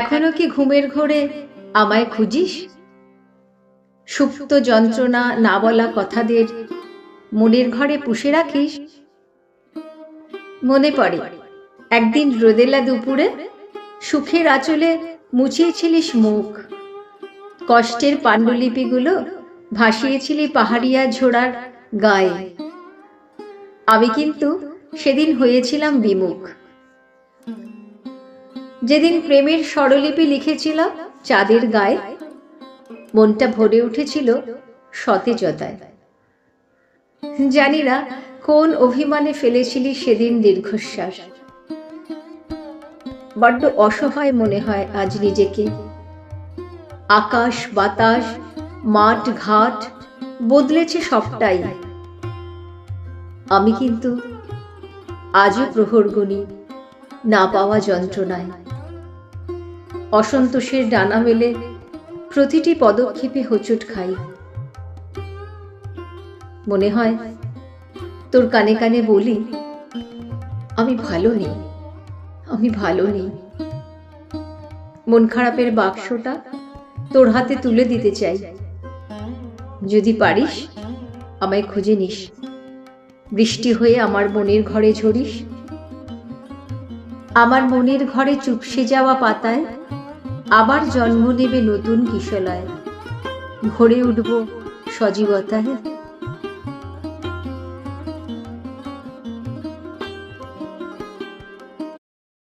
এখনও কি ঘুমের ঘোরে? আমায় খুঁজিস? সুপ্ত যন্ত্রণা না বলা কথাদের মনের ঘরে পুষে রাখিস? মনে পড়ে, একদিন রোদেলা দুপুরে সুখের আঁচলে মুছিয়েছিলিস মুখ। কষ্টের পাণ্ডুলিপিগুলো ভাসিয়েছিলি পাহাড়িয়া ঝোড়ার গায়ে। আমি কিন্তু সেদিন হয়েছিলাম বিমুখ। যেদিন প্রেমের স্বরলিপি লিখেছিলাম চাঁদের গায়ে, মনটা ভরে উঠেছিল সতেজতায়। জানি না কোন অভিমানে ফেলেছিলি সেদিন দীর্ঘশ্বাস। বড্ড অসহায় মনে হয় আজ নিজেকে। আকাশ, বাতাস, মাঠ, ঘাট বদলেছে সবটাই। আমি কিন্তু আজও প্রহর গুনি না পাওয়া যন্ত্রণায়। অসন্তোষের ডানা মেলে প্রতিটি পদক্ষেপে হোঁচট খাই। মনে হয় তোর কানে কানে বলি, আমি ভালো নেই, আমি ভালো নেই। মন খারাপের বাক্সটা তোর হাতে তুলে দিতে চাই। যদি পারিস, আমায় খুঁজে নিস। বৃষ্টি হয়ে আমার মনের ঘরে ঝরিস। আমার মনের ঘরে চুপসে যাওয়া পাতায় আবার জন্ম নেবে নতুন কিশলায়। ভরে উঠব সজীবতায়